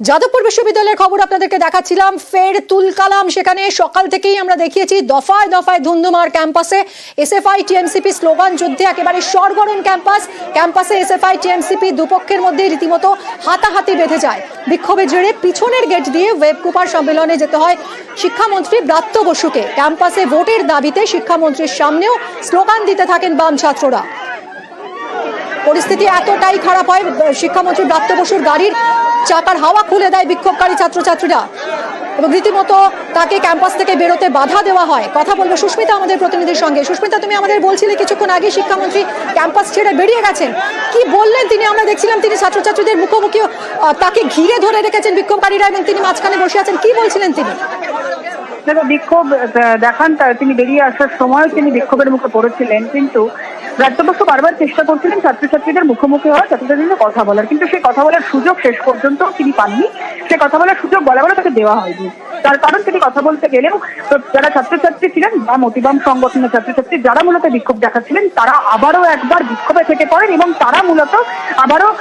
যাদবপুর বিশ্ববিদ্যালয়ের খবর আপনাদেরকে দেখাচ্ছিলাম। ফের তুলকালাম। সেখানে সকাল থেকেই আমরা দেখিয়েছি, দফায় দফায় ধুন্ধুমার ক্যাম্পাসে এসএফআই, টিএমসিপি স্লোগান যুদ্ধে একেবারে সরগরম ক্যাম্পাস। ক্যাম্পাসে এসএফআই, টিএমসিপি দুপক্ষের মধ্যে রীতিমতো হাতাহাতি বেঁধে যায়। বিক্ষোভের জেরে পিছনের গেট দিয়ে ওয়েব কুপার সম্মেলনে যেতে হয় শিক্ষামন্ত্রী ব্রাত্য বসুকে। ক্যাম্পাসে ভোটের দাবিতে শিক্ষামন্ত্রীর সামনেও স্লোগান দিতে থাকেন বাম ছাত্ররা। পরিস্থিতি এতটাই খারাপ হয়, শিক্ষামন্ত্রী ব্রাত্য বসুর গাড়ির চাকার হাওয়া খুলে দেয় বিক্ষোভকারী ছাত্রছাত্রীরা। এবং রীতিমতো তাকে ক্যাম্পাস থেকে বেরোতে বাধা দেওয়া হয়। কথা বলব সুস্মিতা আমাদের প্রতিনিধির সঙ্গে। সুস্মিতা, তুমি আমাদের বলছিলে কিছুক্ষণ আগে শিক্ষামন্ত্রী ক্যাম্পাস ছেড়ে বেরিয়ে গেছেন। কি বললেন তিনি? আমরা দেখছিলাম তিনি ছাত্রছাত্রীদের মুখোমুখি তাকে ঘিরে ধরে রেখেছেন বিক্ষোভকারীরা এবং তিনি মাঝখানে বসে আছেন। কি বলছিলেন তিনি? দেখো বিক্ষোভ দেখান, তা- তিনি বেরিয়ে আসার সময় তিনি বিক্ষোভের মুখে পড়েছিলেন, কিন্তু রাজ্য বসু বারবার চেষ্টা করছিলেন ছাত্রছাত্রীদের মুখোমুখি হওয়া ছাত্রছাত্রীদের কথা বলার, কিন্তু সেই কথা বলার সুযোগ শেষ পর্যন্ত তিনি পাননি। সে কথা বলার সুযোগ বলা বলে তাকে দেওয়া হয়নি। তার কারণ তিনি কথা বলতে গেলেও যারা ছাত্রছাত্রী ছিলেন বা মতিবাম সংগঠনের ছাত্রছাত্রী, যারা মূলত বিক্ষোভ দেখাচ্ছিলেন, তারা আবারও একবার বিক্ষোভে থেকে পড়েন এবং তারা মূলত আবারও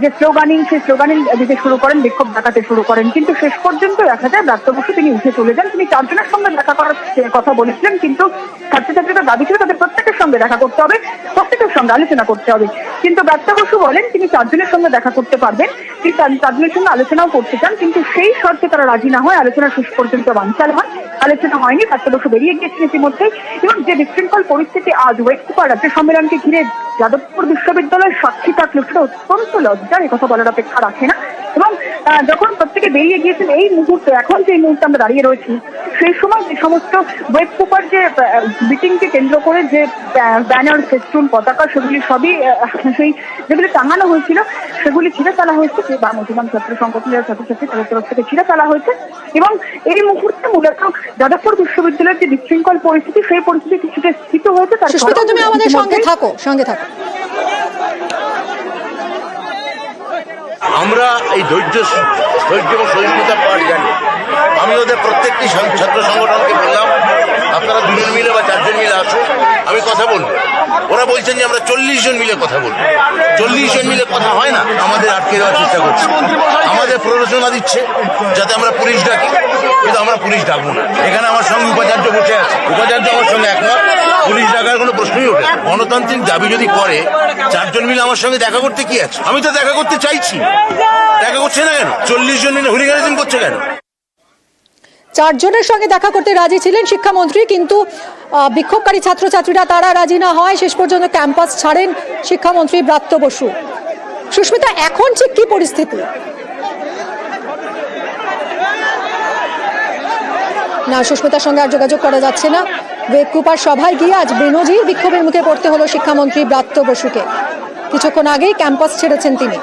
যে স্লোগানিং, সেই স্লোগানিং দিতে শুরু করেন, বিক্ষোভ দেখাতে শুরু করেন। কিন্তু শেষ পর্যন্ত দেখা যায় ব্রাত্য তিনি উঠে চলে যান, তিনি চারজনের সঙ্গে দেখা করার কথা বলেছিলেন কিন্তু ছাত্রছাত্রীরা দাবি ছিল তাদের সঙ্গে দেখা করতে হবে, প্রত্যেকের সঙ্গে আলোচনা করতে হবে। কিন্তু ব্রাত্য বসু বলেন তিনি চারজনের সঙ্গে দেখা করতে পারবেন। তিনি চারজনের সঙ্গে আলোচনাও করতে চান, কিন্তু সেই শর্তে তারা রাজি না হয় আলোচনা শেষ পর্যন্ত বানচাল হয় আলোচনা হয়নি ব্রাত্য বসু বেরিয়ে গিয়েছেন ইতিমধ্যে। এবং যে বিশৃঙ্খল পরিস্থিতি আজ ওয়েস্টকুপার রাজ্য সম্মেলনকে ঘিরে যাদবপুর বিশ্ববিদ্যালয়ের সাক্ষী থাকলেও সেটা অত্যন্ত লজ্জার কথা বলার অপেক্ষা রাখে না। এবং যখন প্রত্যেকে বেরিয়ে গিয়েছেন, এই মুহূর্তে, এখন যে মুহূর্তে আমরা দাঁড়িয়ে রয়েছি, সেই সময় যে সমস্ত ওয়েব কুপার যে মিটিংকে কেন্দ্র করে যে ব্যানার ফেস্টুন পতাকা সেগুলি সবই সেই যেগুলি টাঙানো হয়েছিল সেগুলি ছিঁড়ে ফেলা হয়েছে বা মতিবান ছাত্র সংগঠনের ছাত্রছাত্রী তাদের তরফ থেকে ছিঁড়ে ফেলা হয়েছে। এবং এই মুহূর্তে মূলত যাদবপুর বিশ্ববিদ্যালয়ের যে বিশৃঙ্খল পরিস্থিতি সেই পরিস্থিতি কিছুটা স্থিত হয়েছে তার তুমি আমাদের সঙ্গে থাকো সঙ্গে থাকো। আমরা এই ধৈর্য ধৈর্য এবং সহিষ্ণুতা পাওয়ার জানি আমি ওদের প্রত্যেকটি ছাত্র সংগঠনকে বললাম আপনারা দুজন মিলে বা চারজন মিলে আসুন আমি কথা বলব। ওরা বলছেন যে আমরা চল্লিশ জন মিলে কথা বলব। চল্লিশ জন মিলে কথা হয় না, আমাদের আটকে দেওয়ার চেষ্টা করছে। আমাদের প্ররোচনা দিচ্ছে, যাতে আমরা পুলিশ ডাকি, কিন্তু আমরা পুলিশ ডাকবো না। এখানে আমার সঙ্গে উপাচার্য বসে আছে। উপাচার্য আমার সঙ্গে একমত, পুলিশ ডাকার কোনো প্রশ্নই ওঠে। গণতান্ত্রিক দাবি যদি করে, চারজন মিলে আমার সঙ্গে দেখা করতে কি আছে? আমি তো দেখা করতে চাইছি। দেখা করছে না কেন? চল্লিশ জন মিলে হুলিগানিজম করছে কেন? চারজনের সঙ্গে দেখা করতে রাজি ছিলেন শিক্ষামন্ত্রী, কিন্তু বিক্ষোভকারী ছাত্রছাত্রীরা তারা রাজি না হয় শেষ পর্যন্ত ক্যাম্পাস ছাড়েন শিক্ষামন্ত্রী ব্রাত্য বসু। সুস্মিতা, এখন ঠিক কি পরিস্থিতি? না, সুস্মিতার সঙ্গে আর যোগাযোগ করা যাচ্ছে না। ওয়েবকুপার সভায় গিয়ে আজ বেনজির বিক্ষোভের মুখে পড়তে হলো শিক্ষামন্ত্রী ব্রাত্য বসুকে। কিছুক্ষণ আগেই ক্যাম্পাস ছেড়েছেন তিনি।